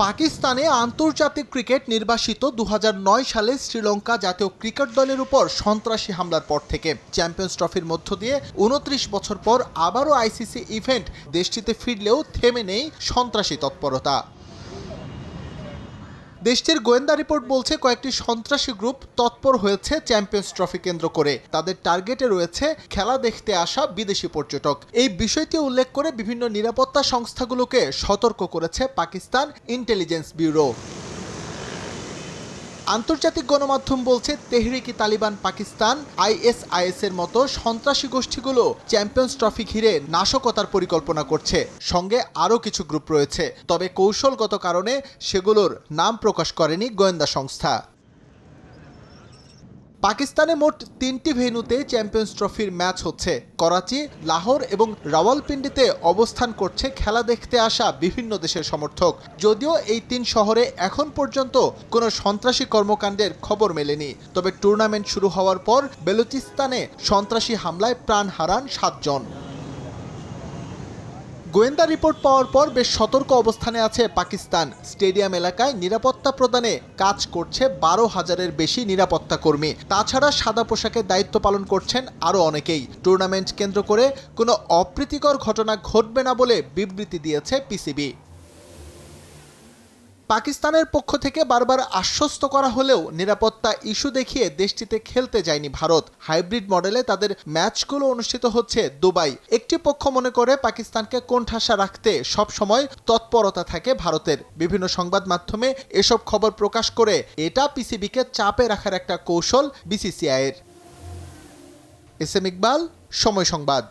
পাকিস্তানে আন্তর্জাতিক ক্রিকেট নির্বাসিত দুহাজার নয় সালে শ্রীলঙ্কা জাতীয় ক্রিকেট দলের উপর সন্ত্রাসী হামলার পর থেকে। চ্যাম্পিয়ন্স ট্রফির মধ্য দিয়ে উনত্রিশ বছর পর আবারও আইসিসি ইভেন্ট দেশটিতে ফিরলেও থেমে নেই সন্ত্রাসী তৎপরতা। দেশটির গোয়েন্দা রিপোর্ট বলছে কয়েকটি সন্ত্রাসী গ্রুপ তৎপর হয়েছে চ্যাম্পিয়ন্স ট্রফি কেন্দ্র করে। তাদের টার্গেটে রয়েছে খেলা দেখতে আসা বিদেশি পর্যটক। এই বিষয়টি উল্লেখ করে বিভিন্ন নিরাপত্তা সংস্থাগুলোকে সতর্ক করেছে পাকিস্তান ইন্টেলিজেন্স ব্যুরো। আন্তর্জাতিক গণমাধ্যম বলছে, তেহরিকি তালিবান পাকিস্তান আইএসআইএস এর মতো সন্ত্রাসী গোষ্ঠীগুলো চ্যাম্পিয়ন্স ট্রফি ঘিরে নাশকতার পরিকল্পনা করছে। সঙ্গে আরও কিছু গ্রুপ রয়েছে। তবে কৌশলগত কারণে সেগুলোর নাম প্রকাশ করেনি গোয়েন্দা সংস্থা। পাকিস্তানে মোট তিনটি ভেন্যুতে চ্যাম্পিয়ন্স ট্রফির ম্যাচ হচ্ছে। করাচি, লাহোর এবং রাওয়ালপিন্ডিতে অবস্থান করছে খেলা দেখতে আসা বিভিন্ন দেশের সমর্থক। যদিও এই তিন শহরে এখন পর্যন্ত কোনো সন্ত্রাসী কর্মকাণ্ডের খবর মেলেনি। তবে টুর্নামেন্ট শুরু হওয়ার পর বেলুচিস্তানে সন্ত্রাসী হামলায় প্রাণ হারান সাতজন। গোয়েন্দা রিপোর্ট পাওয়ার পর বেশ সতর্ক অবস্থানে আছে পাকিস্তান। স্টেডিয়াম এলাকায় নিরাপত্তা প্রদানে কাজ করছে বারো হাজারের বেশি নিরাপত্তা কর্মী। তাছাড়া সাদা পোশাকে দায়িত্ব পালন করছেন আরও অনেকেই। টুর্নামেন্ট কেন্দ্র করে কোনো অপ্রীতিকর ঘটনা ঘটবে না বলে বিবৃতি দিয়েছে পিসিবি। পাকিস্তানের পক্ষ থেকে বারবার আশ্বস্ত করা হলেও নিরাপত্তা ইস্যু দেখিয়ে দেশটিতে খেলতে যায়নি ভারত। হাইব্রিড মডেলে তাদের ম্যাচগুলো অনুষ্ঠিত হচ্ছে দুবাই। একটি পক্ষ মনে করে পাকিস্তানকে কোণঠাসা রাখতে সব সময় তৎপরতা থাকে ভারতের। বিভিন্ন সংবাদ মাধ্যমে এসব খবর প্রকাশ করে এটা পিসিবিকে চাপে রাখার একটা কৌশল বিসিসিআইয়ের। এস এম ইকবাল, সময় সংবাদ।